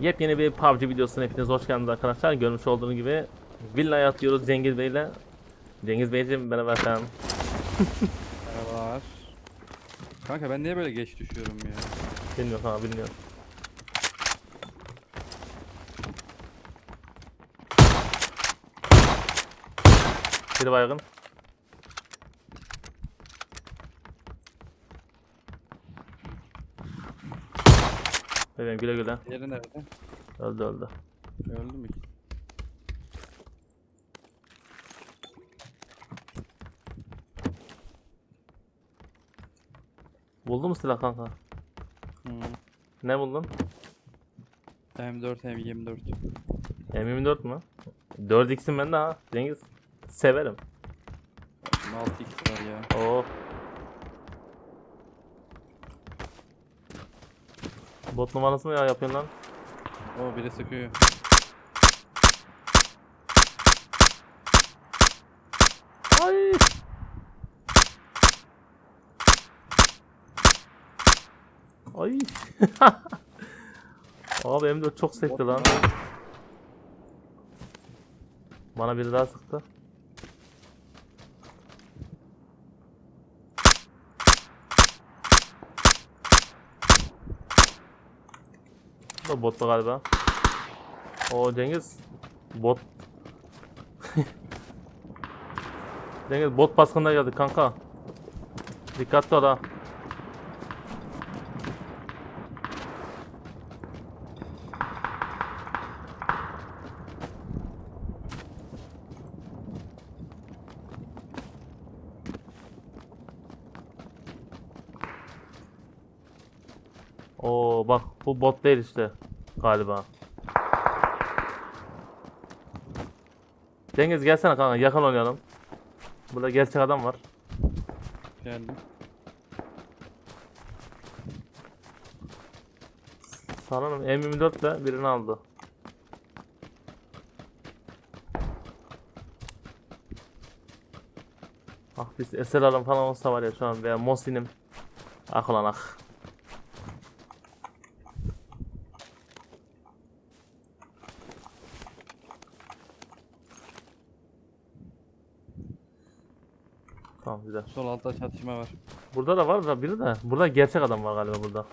Yepyeni bir PUBG videosuna hepiniz hoş geldiniz arkadaşlar. Görmüş olduğunuz gibi villaya atıyoruz Cengiz Bey ile. Cengiz Beyciğim merhaba efendim. Merhabalar. Kanka ben niye böyle geç düşüyorum ya? Bilmiyorum ha bilmiyorum. Biri baygın. Güle güle. Diğeri nerede? Öldü öldü. Öldü mü? Buldun mu silah kanka? Hmm. Ne buldun? M4 M24. M24 mü? 4x'im bende ha. Cengiz. Severim. 6x var ya. Oo. Bot numarası mı ya yapıyorsun lan? O biri sıkıyor. Ay. Ay. Abi M4 çok sekti lan. Bana biri daha sıktı. Da bottu galiba. O Cengiz. Bot. Cengiz bot baskınına geldik kanka. Dikkatli ol ha. Oo bak bu bot değil işte galiba. Cengiz gelsene kanka yakın oynayalım. Burada gerçek adam var. Geldim. Sanırım M24 ile birini aldı. Ah biz eser alım falan olsa var ya şu an veya Mosin'im. Ah ulan ah. Tamam güzel. Sol altta çatışma var. Burada da var da biri de. Burada gerçek adam var galiba burada.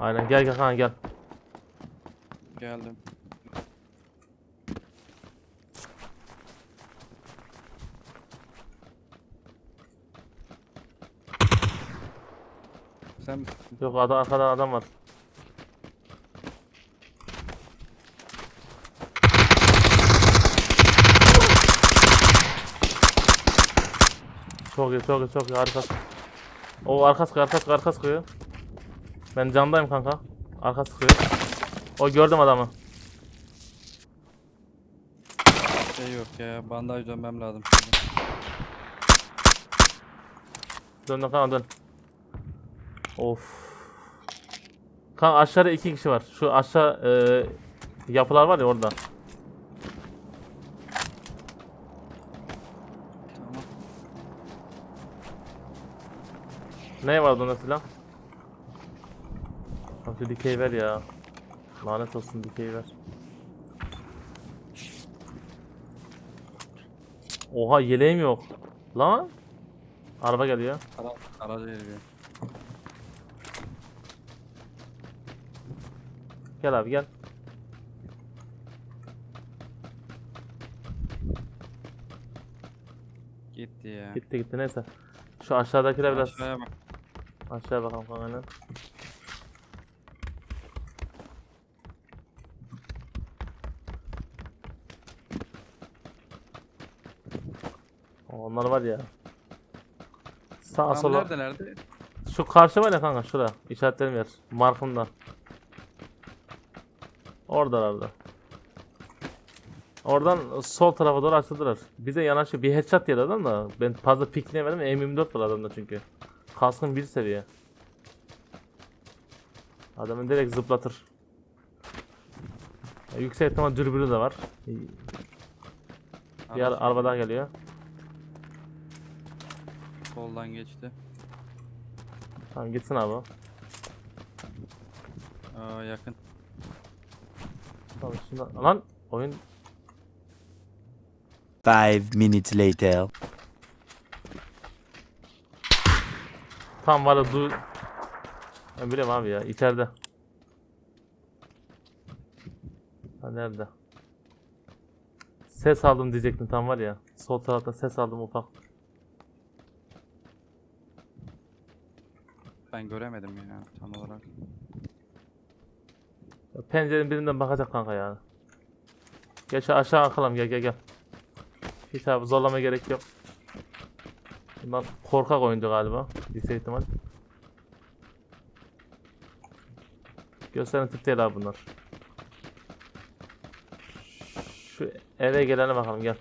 Aynen gel gel kanka gel. Geldim. Sen? Yok ada arkada adam var. Çok iyi çok iyi çok iyi harikasın. O arka sıkıyor arka sıkıyor arka sıkıyor. Ben candayım kanka. Arka sıkıyor. O gördüm adamı. Şey yok ya. Bandaj dönmem lazım şimdi. Dön dön kanka dön. Of. Kanka aşağıda iki kişi var. Şu aşağı e, yapılar var ya orada. Tamam. Ne vardı onda silah? Şu dikey ver ya. Lanet olsun dikey ver. Oha yeleğim yok. Lan. Araba geliyor. Ara aracı geliyor. Gel abi gel. Gitti ya. Gitti gitti neyse. Şu aşağıdakiler biraz Aşağıya bak. aşağıya bakalım kanka. Onlar var ya. Sağa sola. nerede nerede? Şu karşı var ya kanka şura. İşaretlerim yer. Markımda. Oradalarda. Oradan sol tarafa doğru açıldılar. Bize yanaşıyor. Bir headshot yedi adam da. Ben fazla pikleyemedim. M24 var adamda çünkü. Kaskın bir seviye. Adamı direkt zıplatır. Ya, yüksek ihtimal dürbünü de var. Bir Araç ar- araba daha geliyor. Soldan geçti. Tamam gitsin abi. Aa, yakın. Şundan... Lan oyun Five minutes later. tam var ya, du... Ben biliyorum abi ya içeride. Ha nerede? Ses aldım diyecektim tam var ya. Sol tarafta ses aldım ufak. Ben göremedim ya tam olarak. Pencerenin birinden bakacak kanka ya. Gel şu aşağı akalım gel gel gel. Hiç abi zorlama gerek yok. Bunlar korkak oyuncu galiba. Yüksek ihtimal. Gösteren tip değil abi bunlar. Şu eve gelene bakalım gel.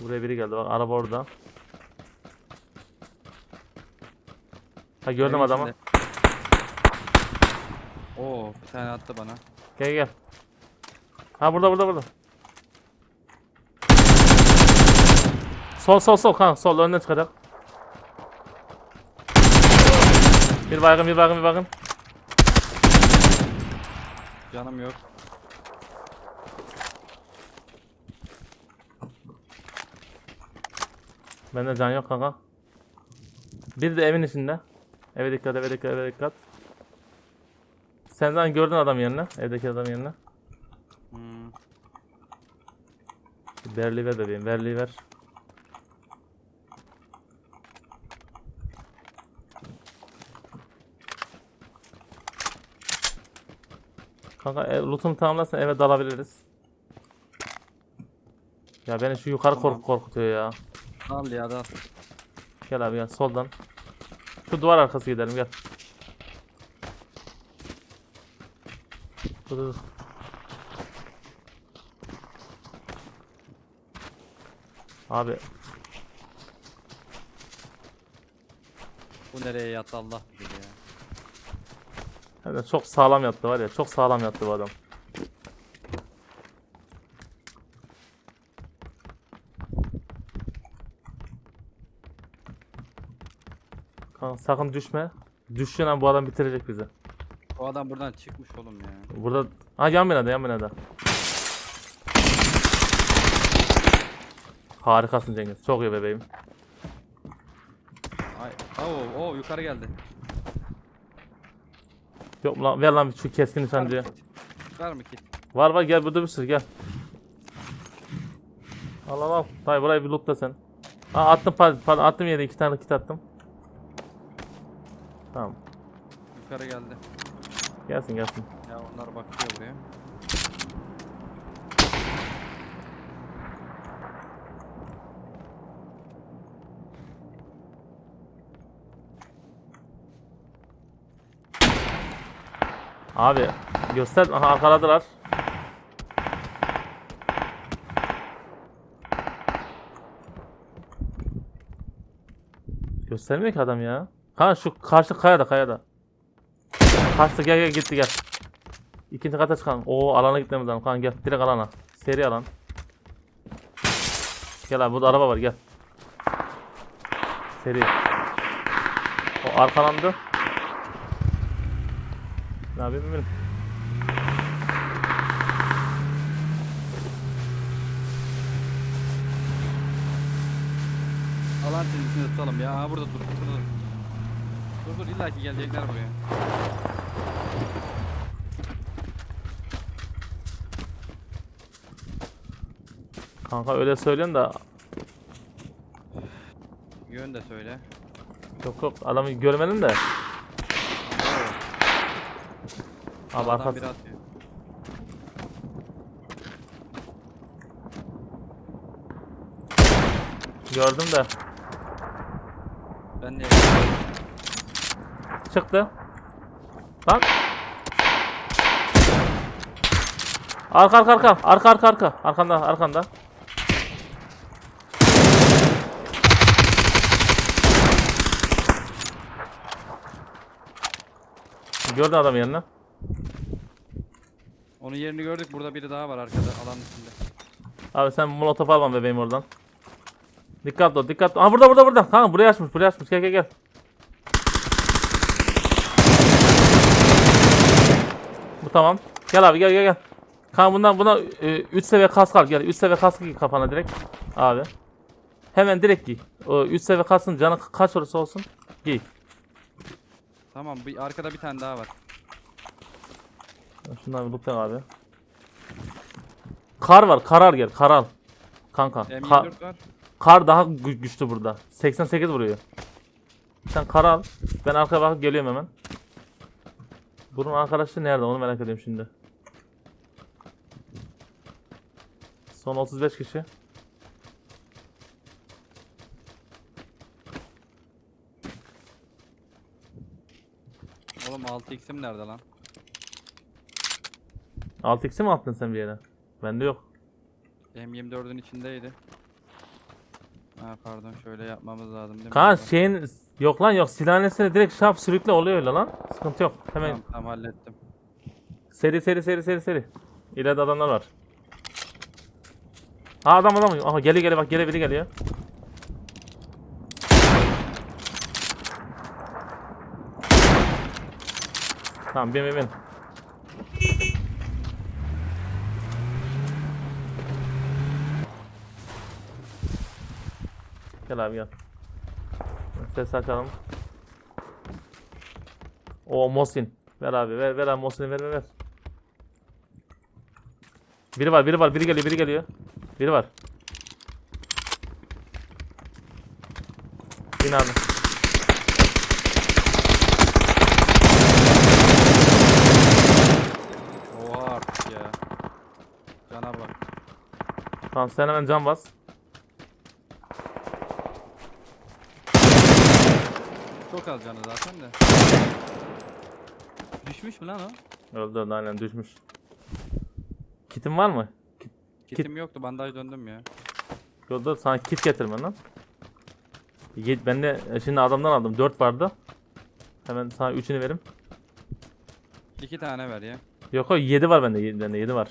Buraya biri geldi bak araba orada. Ha gördüm Evin adamı. içinde. Oo bir tane attı bana. Gel gel. Ha burada burada burada. Sol sol sol kan sol önden çıkacak. Bir baygın bir baygın bir baygın. Canım yok. Bende can yok kanka. Bir de evin içinde. Eve dikkat eve dikkat eve dikkat. Sen zaten gördün adam yerine. Evdeki adam yerine. Hmm. Berli ver bebeğim berli ver. Kanka ev, lootumu tamamlarsan eve dalabiliriz. Ya beni şu yukarı kork korkutuyor ya. Al ya da. Gel abi gel soldan. Şu duvar arkası gidelim gel. Dur. Abi Bu nereye yattı Allah bilir ya. de çok sağlam yattı var ya çok sağlam yattı bu adam. Kanka sakın düşme. Düştüğün an bu adam bitirecek bizi. O adam buradan çıkmış oğlum ya. Burada... Ha yan binada yan binada. Harikasın Cengiz. Çok iyi bebeğim. Ay. Oo, oo yukarı geldi. Yok mu lan ver lan şu keskin nişancıyı. Var mı kit? Var mı kit? Var var gel burada bir sürü gel. Al al al. Tay burayı bir lootla sen. Aa attım pardon, pardon attım yere iki tane kit attım. Tamam. Yukarı geldi. Gelsin gelsin. Ya onlar bakıyor buraya. Abi göster. Aha arkaladılar. Göstermiyor ki adam ya. Ha şu karşı kayada kayada. Kaçtı gel gel gitti gel. İkinci kata çıkalım. Oo alana gitmemiz lazım. Kan gel direkt alana. Seri alan. Gel abi burada araba var gel. Seri. O arkalandı. Ne yapayım bilmiyorum. Alan çizgisini tutalım ya. Burada dur. Burada dur. Dur dur illa ki gelecekler buraya. Kanka öyle söylüyorsun da Yön de söyle. yok yok adamı görmedim de. Abi sağdan arkası. atıyor. Gördüm de. Ben de Çıktı. Bak. Arka arka arka. Arka arka arka. Arkanda arkanda. Gördün adam yerine. Onun yerini gördük. Burada biri daha var arkada alanın içinde. Abi sen molotof alma bebeğim oradan. Dikkat ol dikkat ol. Aa burada burada burada. Kanka buraya açmış buraya açmış. Gel gel gel. Bu tamam. Gel abi gel gel gel. Kanka bundan buna 3 seviye kask al gel. 3 seviye kask giy kafana direkt. Abi. Hemen direkt giy. O 3 seviye kaskın canı kaç olursa olsun giy. Tamam bir arkada bir tane daha var. Şundan bir lootlayalım abi. Kar var karar gel karal. Kanka. Ka- M24 var. Kar daha gü- güçlü burada. 88 vuruyor. Sen kar al. Ben arkaya bakıp geliyorum hemen. Bunun arkadaşı nerede onu merak ediyorum şimdi. Son 35 kişi. Oğlum 6x'im nerede lan? 6x'i mi attın sen bir yere? Bende yok. M24'ün içindeydi. Ha pardon şöyle yapmamız lazım değil mi? Kaan şeyin yok lan yok silahnesine direkt şap sürükle oluyor öyle lan. Sıkıntı yok. Hemen Tamam, tamam hallettim. Seri seri seri seri seri. İleride adamlar var. Aa adam adam. Aha geliyor geliyor bak geliyor biri geliyor. Tamam bin bin bin. Gel abi gel. Ses açalım. O Mosin. Ver abi ver ver abi Mosin'i ver ver ver. Biri var biri var biri geliyor biri geliyor. Biri var. Bin abi. Oha artık ya. Cana bak. Tamam sen hemen can bas. Çok az canı zaten de. Düşmüş mü lan o? Öldü öldü aynen düşmüş. Kitin var mı? Kit, Kitim yoktu bandaj döndüm ya. yolda sana kit getirme lan. Ye- Ben de e, şimdi adamdan aldım 4 vardı. Hemen sana 3'ünü verim. İki tane ver ya. Yok o 7 var bende 7 bende 7 var.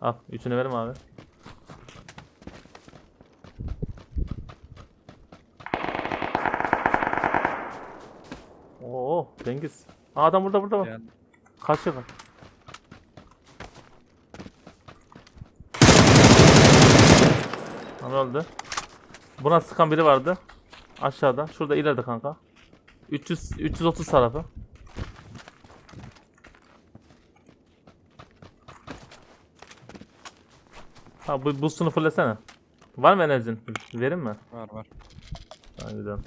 Al 3'ünü verim abi. Oo Cengiz. Aa, adam burada burada bak. Gel. Kaçıyor bak. Tamam öldü. Buna sıkan biri vardı. Aşağıda. Şurada ileride kanka. 300 330 tarafı. Ha bu boostunu fullesene. Var mı enerjin? Verin mi? Var var. Tamam gidelim.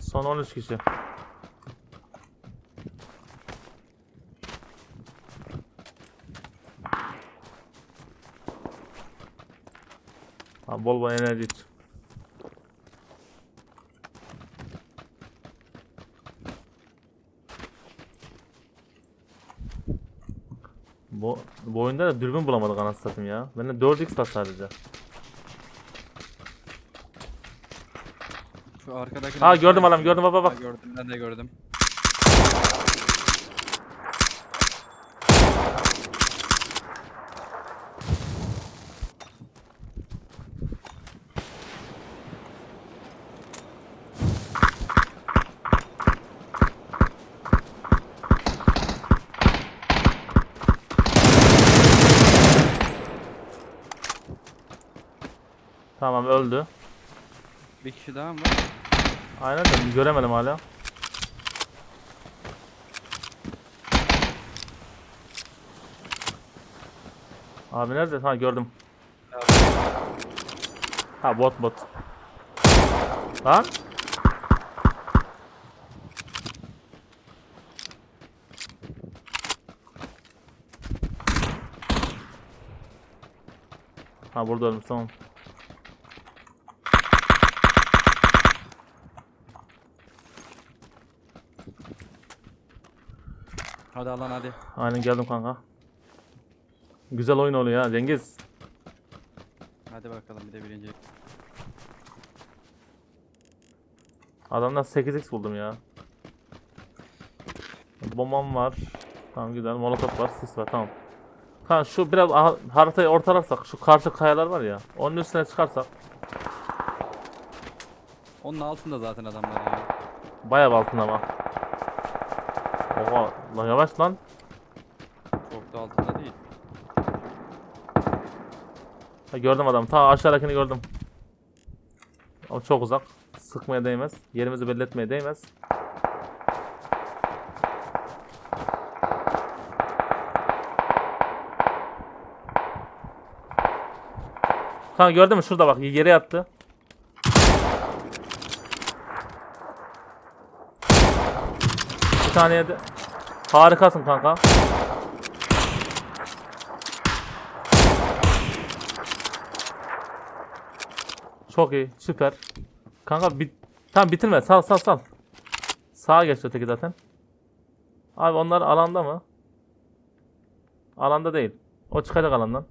Son 13 kişi. Ha, bol bol enerji iç. Bu, oyunda da dürbün bulamadık anasını satayım ya. Bende 4x var sadece. Şu arkadaki. Aa gördüm adam gördüm baba Ha, bak. gördüm ben de gördüm. Tamam öldü. Bir kişi daha mı var? Aynen de göremedim hala. Abi nerede? Ha gördüm. Ha bot bot. Lan. Ha burada ölmüş tamam. Hadi Alan hadi. Aynen geldim kanka. Güzel oyun oluyor ha Cengiz. Hadi bakalım bir de birinci. Adamdan 8x buldum ya. Bombam var. Tamam güzel. Molotof var. Sis var. Tamam. Ha şu biraz haritayı ortalarsak şu karşı kayalar var ya. Onun üstüne çıkarsak Onun altında zaten adamlar ya. bayağı altında ama. Oha lan yavaş lan. Çok da altında değil. Ha, gördüm adamı. Ta aşağıdakini gördüm. O çok uzak. Sıkmaya değmez. Yerimizi belli etmeye değmez. Kanka gördün mü? Şurada bak. Yere yattı. Yedi. Harikasın kanka. Çok iyi. Süper. Kanka bit Tamam bitirme. Sal sal sal. Sağa geç öteki zaten. Abi onlar alanda mı? Alanda değil. O çıkacak alandan.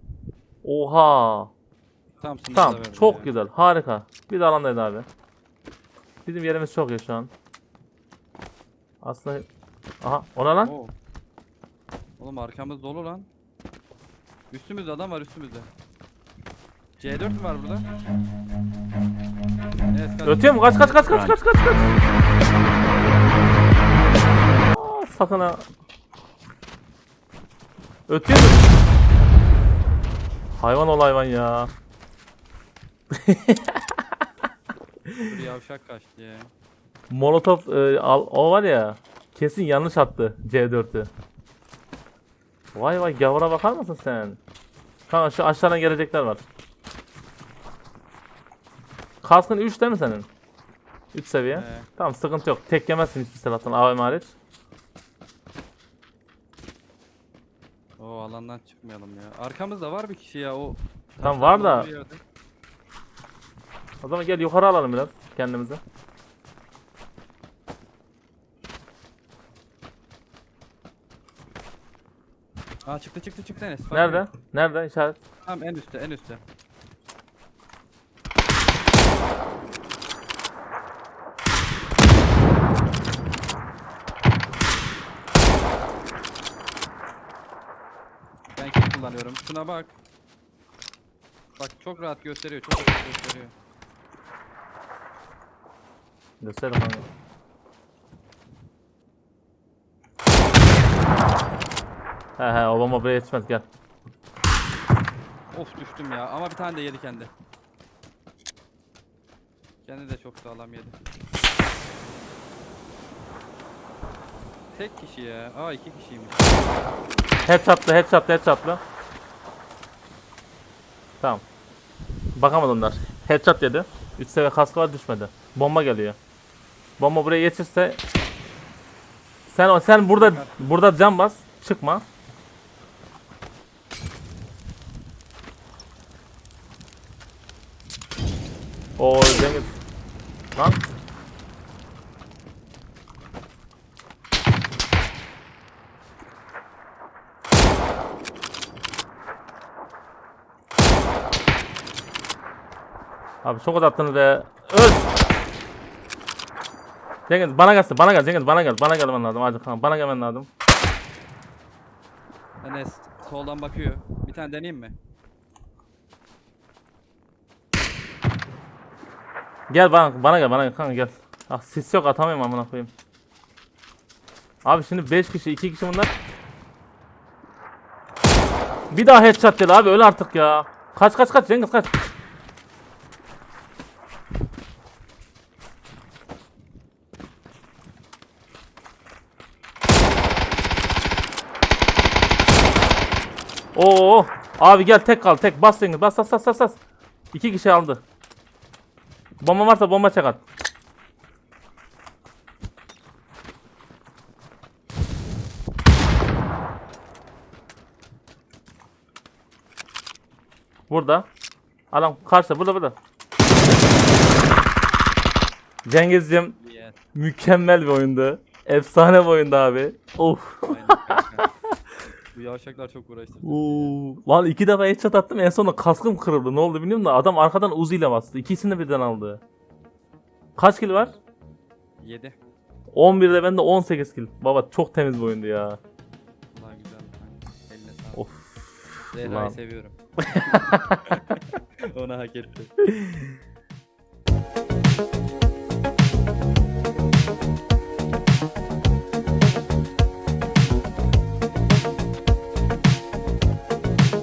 Oha. Tam Tamam. verdi Çok ya. güzel. Harika. Bir de alandaydı abi. Bizim yerimiz çok iyi şu an. Aslında Aha ona lan. Oo. Oğlum arkamız dolu lan. Üstümüzde adam var üstümüzde. C4 mü var burada? Evet, kaç. Ötüyor mu? Kaç kaç kaç kaç kaç kaç kaç. Aa, sakın ha. Ötüyor mu? Hayvan ol hayvan ya. Bir yavşak kaçtı ya. Molotov e, al, o var ya kesin yanlış attı C4'ü. Vay vay gavura bakar mısın sen? Kanka şu aşağıdan gelecekler var. Kaskın 3 değil mi senin? 3 seviye. Ee, Tamam sıkıntı yok. Tek yemezsin hiçbir silahtan AVM hariç. o alandan çıkmayalım ya. Arkamızda var bir kişi ya o. Tamam, var da-. O zaman gel yukarı alalım biraz kendimizi. Aa çıktı çıktı çıktı Enes. Bak Nerede? ya. Nerede işaret? Tamam en üstte en üstte. Ben kill kullanıyorum. Şuna bak. Bak çok rahat gösteriyor. Çok rahat gösteriyor. Gösterim kanka. He he o bomba buraya yetişmez gel. Of düştüm ya ama bir tane de yedi kendi. Kendi de çok sağlam yedi. Tek kişi ya. Aa iki kişiymiş. Headshot'lı headshot'lı headshot'lı. Tamam. Bakamadılar. Headshot yedi. 3 seviye kaskı var düşmedi. Bomba geliyor. Bomba buraya yetişirse sen sen burada burada cam bas. Çıkma. O Cengiz. Lan. Abi çok uzattınız be. Öl. Cengiz bana gelsin bana gel Cengiz bana gel bana gelmen lazım hadi kanka bana gelmen lazım. Enes soldan bakıyor. Bir tane deneyeyim mi? Gel bana bana gel bana gel kanka gel. Ah sis yok atamıyorum amına koyayım. Abi şimdi 5 kişi 2 kişi bunlar. Bir daha headshot dedi abi öl artık ya. Kaç kaç kaç Cengiz kaç. Oo abi gel tek kal tek bas Cengiz bas bas bas bas bas. İki kişi aldı. Bomba varsa bomba çak at. Burada. Adam karşıda burada burada. Cengizciğim Yes. mükemmel bir oyundu. Efsane bir oyundu abi. Of. Bu yavşaklar çok uğraştırdı. Oo. Lan iki defa headshot attım en sonunda kaskım kırıldı. Ne oldu bilmiyorum da adam arkadan Uzi ile bastı. İkisini birden aldı. Kaç kill var? 7. 11'de bende 18 kill. Baba çok temiz bir oyundu ya. Ulan güzel. Eline sağlık. Of. Zehra'yı Ulan. seviyorum. Onu hak etti.